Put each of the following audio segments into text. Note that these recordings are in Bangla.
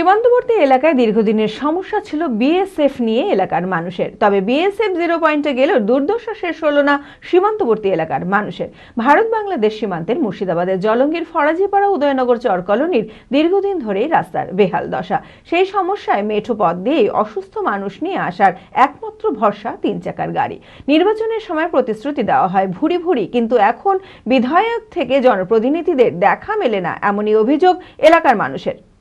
সীমান্তবর্তী এলাকায় দীর্ঘদিনের সমস্যা ছিল বিএসএফ নিয়ে এলাকার মানুষের। তবে বিএসএফ জিরো পয়েন্টে গেলেও দুর্দশা শেষ হলো না সীমান্তবর্তী এলাকার মানুষের। ভারত বাংলাদেশ সীমান্তের মুর্শিদাবাদের জলঙ্গির ফরাজিপাড়া উদয়নগর চর কলোনির দীর্ঘদিন ধরেই রাস্তার বেহাল দশা। সেই সমস্যায় মেঠো পথ দিয়েই অসুস্থ মানুষ নিয়ে আসার একমাত্র ভরসা তিন চাকার গাড়ি। নির্বাচনের সময় প্রতিশ্রুতি দেওয়া হয় ভুরি ভুরি, কিন্তু এখন বিধায়ক থেকে জনপ্রতিনিধিদের দেখা মেলে না এমনই অভিযোগ এলাকার মানুষের।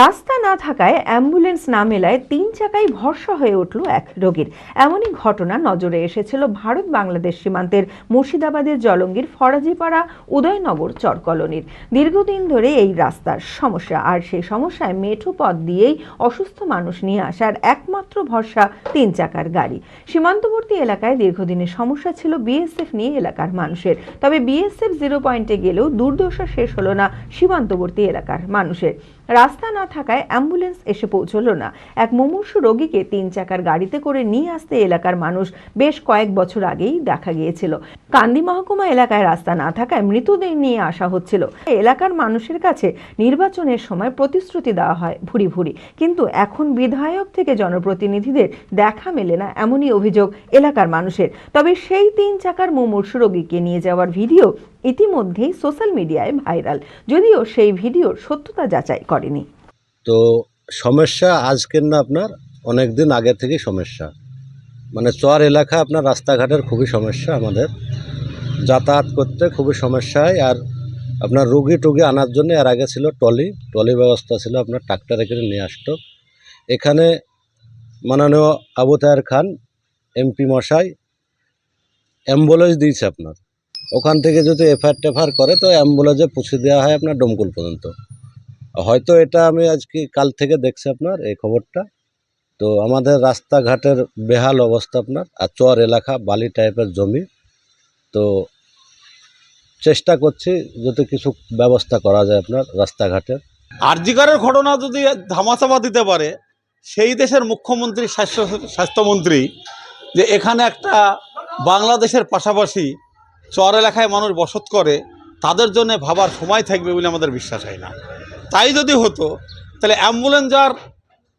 রাস্তা না থাকায় অ্যাম্বুলেন্স না মেলায় তিন চাকায় ভরসা হয়ে উঠল এক রোগীর। এমনই ঘটনা নজরে এসেছিল ভারত বাংলাদেশ সীমান্তের মুর্শিদাবাদের জলঙ্গির ফরাজিপাড়া উদয়নগর চর কলোনির। দীর্ঘদিন ধরে এই রাস্তার সমস্যা, আর সেই সমস্যায় মেঠো পথ দিয়েই অসুস্থ মানুষ নিয়ে আসার একমাত্র ভরসা তিন চাকার গাড়ি। সীমান্তবর্তী এলাকায় দীর্ঘদিনের সমস্যা ছিল বিএসএফ নিয়ে এলাকার মানুষের। তবে বিএসএফ জিরো পয়েন্টে গেলেও দুর্দশা শেষ হলো না সীমান্তবর্তী এলাকার মানুষের। রাস্তা না থাকায় অ্যাম্বুলেন্স এসে পৌঁছলো না। এক মুমূর্ষু রোগীকে তিন চাকার গাড়িতে করে নিয়ে আসতে এলাকার মানুষ বেশ কয়েক বছর আগেই দেখা গিয়েছিল। কান্দি মহকুমা এলাকায় রাস্তা না থাকায় মৃতদেহ নিয়ে আসা হচ্ছিল। এলাকার মানুষের কাছে নির্বাচনের সময় প্রতিশ্রুতি দেওয়া হয় ভুরি ভুরি। কিন্তু এখন বিধায়ক থেকে জনপ্রতিনিধিদের দেখা মেলে না এমনই অভিযোগ এলাকার মানুষের। তবে সেই তিন চাকার মুমূর্ষু রোগীকে নিয়ে যাওয়ার ভিডিও ইতিমধ্যেই সোশ্যাল মিডিয়ায় ভাইরাল। যদিও সেই ভিডিওর সত্যতা যাচাই করেনি। তো সমস্যা আজকের না আপনার, অনেক দিন আগে থেকেই সমস্যা। মানে চর এলাকা আপনার রাস্তাঘাটের খুবই সমস্যা আমাদের। যাতায়াত করতে খুবই সমস্যা হয় আর আপনার রুগী টুগি আনার জন্য এর আগে ছিল টলি টলি ব্যবস্থা ছিল আপনার ট্রাক্টরে করে নিয়ে আসতো। এখানে মাননীয় আবু তাহের খান, এমপি মশাই, অ্যাম্বুলেন্স দিয়েছে আপনার। ওখান থেকে যদি এফআইআর টেফআর করে, তো অ্যাম্বুলেন্সে পৌঁছে দেওয়া হয় আপনার ডমকুল পর্যন্ত। হয়তো এটা আমি আজকে কাল থেকে দেখছি আপনার, এই খবরটা। তো আমাদের রাস্তাঘাটের বেহাল অবস্থা আপনার, আর চর এলাকা, বালি টাইপের জমি। তো চেষ্টা করছি যাতে কিছু ব্যবস্থা করা যায় আপনার রাস্তাঘাটের। আরজিকারের ঘটনা যদি ধামাচাপা দিতে পারে, সেই দেশের মুখ্যমন্ত্রী, স্বাস্থ্য, স্বাস্থ্যমন্ত্রী, যে এখানে একটা বাংলাদেশের পাশাপাশি চর এলাকায় মানুষ বসত করে তাদের জন্য ভাবার সময় থাকবে বলে আমাদের বিশ্বাস হয় না। তাই যদি হতো, তাহলে অ্যাম্বুলেন্স যার,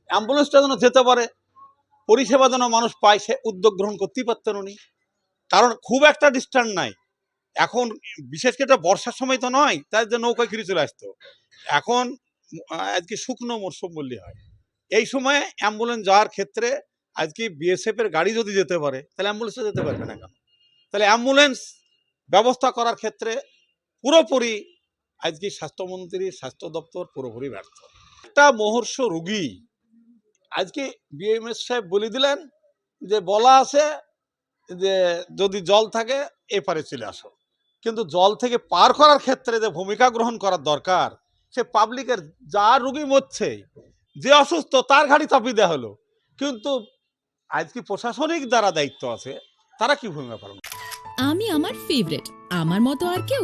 অ্যাম্বুলেন্সটা যেন যেতে পারে, পরিষেবা যেন মানুষ পায়, সে উদ্যোগ গ্রহণ করতেই পারতেন উনি। কারণ খুব একটা ডিস্টার্ব নাই। এখন বিশেষ করে বর্ষার সময় তো নয়, তাই যে নৌকা ফিরে চলে আসতো। এখন আজকে শুকনো মরশুম বললে হয়। এই সময়ে অ্যাম্বুলেন্স যাওয়ার ক্ষেত্রে আজকে বিএসএফ এর গাড়ি যদি যেতে পারে, তাহলে অ্যাম্বুলেন্সে যেতে পারবে না কেন? তাহলে অ্যাম্বুলেন্স ব্যবস্থা করার ক্ষেত্রে পুরোপুরি আজকে স্বাস্থ্যমন্ত্রী, স্বাস্থ্য দপ্তর পুরোপুরি ব্যর্থ। একটা মহর্ষ রুগী আজকে বিএমএস সাহেব বলে দিলেন যে, বলা আছে যে, যদি জল থাকে, এপারে চলে আসো। কিন্তু জল থেকে পার করার ক্ষেত্রে যে ভূমিকা গ্রহণ করার দরকার, সে পাবলিকের যার রুগী মরছে, যে অসুস্থ, তার ঘাড়ি চাপিয়ে দেওয়া হলো। কিন্তু আজকে প্রশাসনিক যারা দায়িত্ব আছে, তারা কি ভূমিকা পালন আমি আমার ফেভারিট আমার মতো আর কেউ